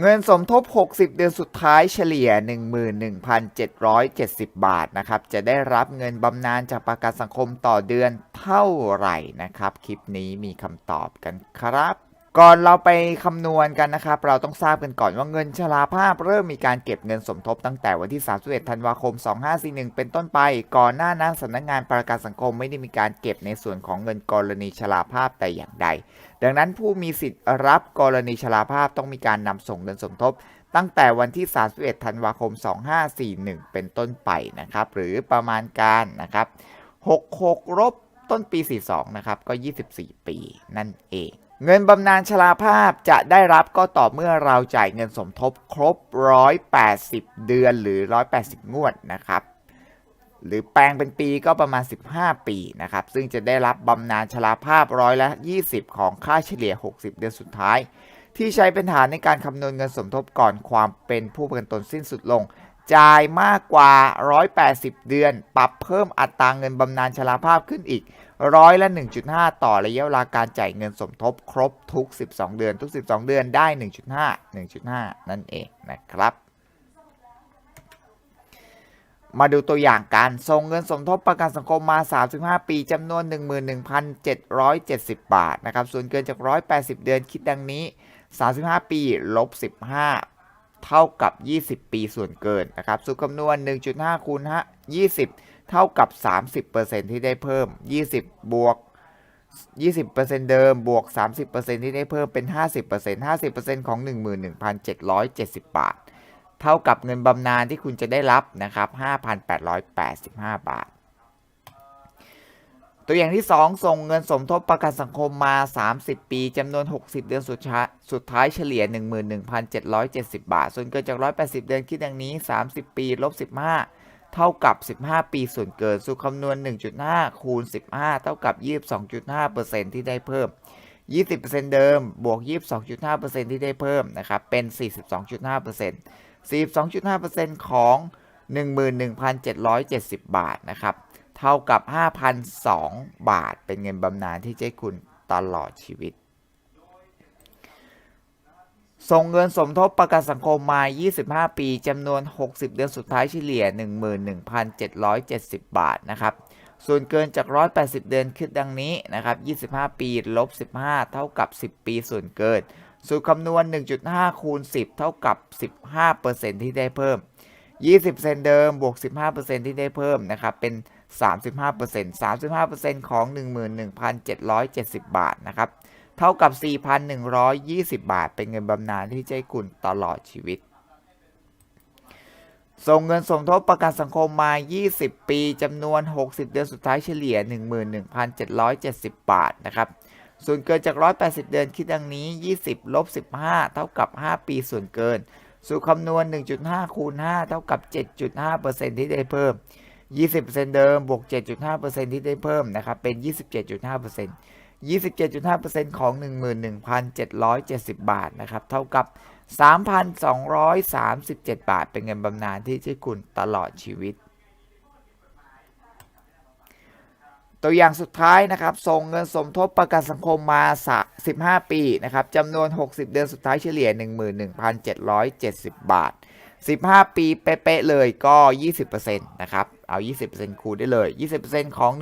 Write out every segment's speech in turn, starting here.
เงินสมทบ 60 เดือนสุดท้ายเฉลี่ย 11,770 บาทนะครับ จะได้รับเงินบำนาญจากประกันสังคมต่อเดือนเท่าไหร่นะครับ คลิปนี้มีคำตอบกันครับ ก่อนเราไปคำนวณกันนะครับ เราต้องทราบกันก่อนว่าเงินชราภาพเริ่มมีการเก็บเงินสมทบตั้งแต่วันที่ 31 ธันวาคม 2541 เป็นต้นไป ก่อนหน้านั้นสำนักงานประกันสังคมไม่ได้มีการเก็บในส่วนของเงินกรณีชราภาพแต่อย่างใด ดังนั้นผู้มีสิทธิ์รับกรณีชราภาพต้องมีการนำส่งเงินสมทบ ตั้งแต่วันที่ 31 ธันวาคม 2541 เป็นต้นไปนะครับ หรือประมาณการนะครับ 66ลบต้นปี 42 นะครับ ก็ 24 ปีนั่นเอง เงินบำนาญชราภาพจะได้รับก็ต่อเมื่อเราจ่ายเงินสมทบครบ 180 เดือนหรือ 180 งวดนะครับ หรือแปลงเป็นปีก็ประมาณ 15 ปีนะครับ ซึ่งจะได้รับบำนาญชราภาพร้อยละ 20 ของค่าเฉลี่ย 60 เดือนสุดท้าย ที่ใช้เป็นฐานในการคำนวณเงินสมทบก่อนความเป็นผู้ประกันตนสิ้นสุดลง จ่ายมากกว่า 180 เดือน ปรับเพิ่มอัตราเงินบำนาญชราภาพขึ้นอีก ร้อยละ 1.5 ต่อระยะเวลาการจ่ายเงินสมทบครบทุก 12 เดือน ทุก 12 เดือนได้ 1.5 1.5 นั่นเองนะครับ มาดูตัวอย่างการส่งเงินสมทบประกันสังคมมา 35 ปีจำนวน 11,770 บาทนะครับ ส่วนเกินจาก 180 เดือนคิดดังนี้ 35 ปีลบ15 เท่ากับ 20 ปีส่วนเกินนะครับสูตรคำนวณ 1.5คูณ20 เท่ากับ 30%ที่ได้เพิ่ม 20 บวก 20%เดิมบวก 30%ที่ได้เพิ่มเป็น 50% 50%ของ 11,770 บาท เท่ากับเงินบำนาญที่คุณจะได้รับนะครับ 5,885 บาท ตัวอย่างที่ 2 ส่งเงินสมทบประกันสังคมมา 30 ปีจำนวน 60 เดือนสุดท้ายสุดท้ายเฉลี่ย 11,770 บาท ส่วนเกินจาก 180 เดือนคิดดังนี้ 30 ปีลบ15 เท่ากับ 15 ปีส่วนเกินสูตรคำนวณ 1.5 คูณ 15 เท่ากับ 22.5%ที่ได้เพิ่ม 20%เดิม บวก 22.5%ที่ได้เพิ่มนะครับ เป็น 42.5% 42.5%ของ 11,770 บาทนะครับ เท่ากับ 5,002 บาท เป็นเงินบำนาญที่จะคุณตลอดชีวิต ส่งเงินสมทบประกันสังคมมา 25 ปีจำนวน 60 เดือนสุดท้ายเฉลี่ย 11,770 บาทนะครับส่วนเกินจาก 180 เดือนคิดดังนี้นะครับ 25 ปี ลบ 15 เท่ากับ 10 ปีส่วนเกิน สูตรคำนวณ 1.5 คูณ 10 เท่ากับ 15%ที่ได้เพิ่ม 20%เดิม บวก 15%ที่ได้เพิ่มนะครับ เป็น 35% 35%ของ 11,770 บาทนะครับ เท่ากับ 4,120 บาท เป็นเงินบำนาญที่จะให้คุณตลอดชีวิต ส่งเงินสมทบประกันสังคมมา 20 ปีจำนวน 60 เดือนสุดท้ายเฉลี่ย 11,770 บาทนะครับ ส่วนเกินจาก 180 เดือนคิดดังนี้ 20 ลบ 15 เท่ากับ 5 ปีส่วนเกิน สูตรคำนวณ 1.5 คูณ 5 เท่ากับ 7.5%ที่ได้เพิ่ม 20%เดิมบวก 7.5%ที่ได้เพิ่มนะครับ เป็น 27.5% 27.5%ของ 11,770 บาทนะครับ เท่ากับ 3,237 บาท เป็นเงินบำนาญที่จะคุณตลอดชีวิต ตัวอย่างสุดท้ายนะครับ ส่งเงินสมทบประกันสังคมมา 15 ปีนะครับจำนวน 60 เดือนสุดท้ายเฉลี่ย 11,770 บาท 15 ปีเป๊ะๆเลยก็ 20%นะครับ เอา 20%คูณได้เลย 20%ของ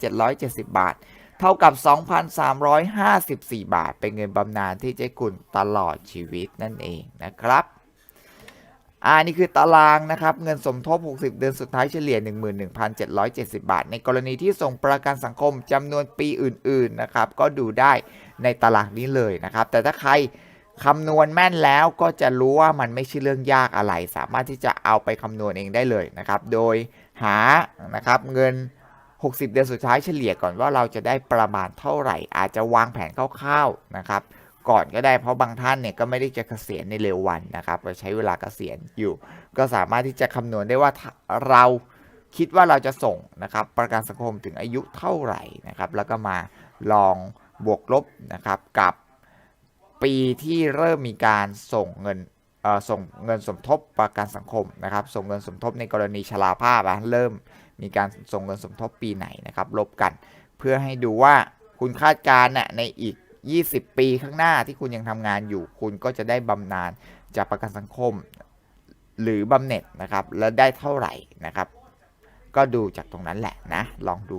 11,770 บาท เท่ากับ 2,354 บาท เป็นเงินบำนาญที่จะคุณตลอดชีวิตนั่นเองนะครับอ่านี่คือตารางนะครับเงินสมทบ 60 เดือนสุดท้ายเฉลี่ย 11,770 บาท ในกรณีที่ส่งประกันสังคมจำนวนปีอื่น ๆ นะครับ ก็ดูได้ในตารางนี้เลยนะครับ แต่ถ้าใคร คำนวณแม่นแล้วก็จะรู้ว่ามันไม่ใช่เรื่องยากอะไร สามารถที่จะเอาไปคำนวณเองได้เลยนะครับ โดยหานะครับเงิน 60 เดือนสุดท้ายเฉลี่ยก่อนว่าเราจะได้ประมาณเท่าไหร่ อาจจะวางแผนคร่าวๆนะครับก่อนก็ได้เพราะบางท่านเนี่ยก็ไม่ได้จะเกษียณในเร็ววันนะครับเราใช้เวลาเกษียณอยู่ ก็สามารถที่จะคำนวณได้ว่าเราคิดว่าเราจะส่งนะครับ ประกันสังคมถึงอายุเท่าไหร่นะครับ แล้วก็มาลองบวกลบนะครับกับ ปีที่เริ่มมีการส่งเงินส่งเงินสมทบประกันสังคมนะครับส่งเงินสมทบในกรณีชราภาพะเริ่มมีการส่งเงินสมทบปีไหนนะครับลบกัน เพื่อให้ดูว่าคุณคาดการณ์ในอีก 20 ปีข้างหน้าที่คุณยังทำงานอยู่ คุณก็จะได้บำนาญจากประกันสังคม หรือบำเหน็จนะครับแล้วได้เท่าไหร่นะครับ ก็ดูจากตรงนั้นแหละนะ ลองดู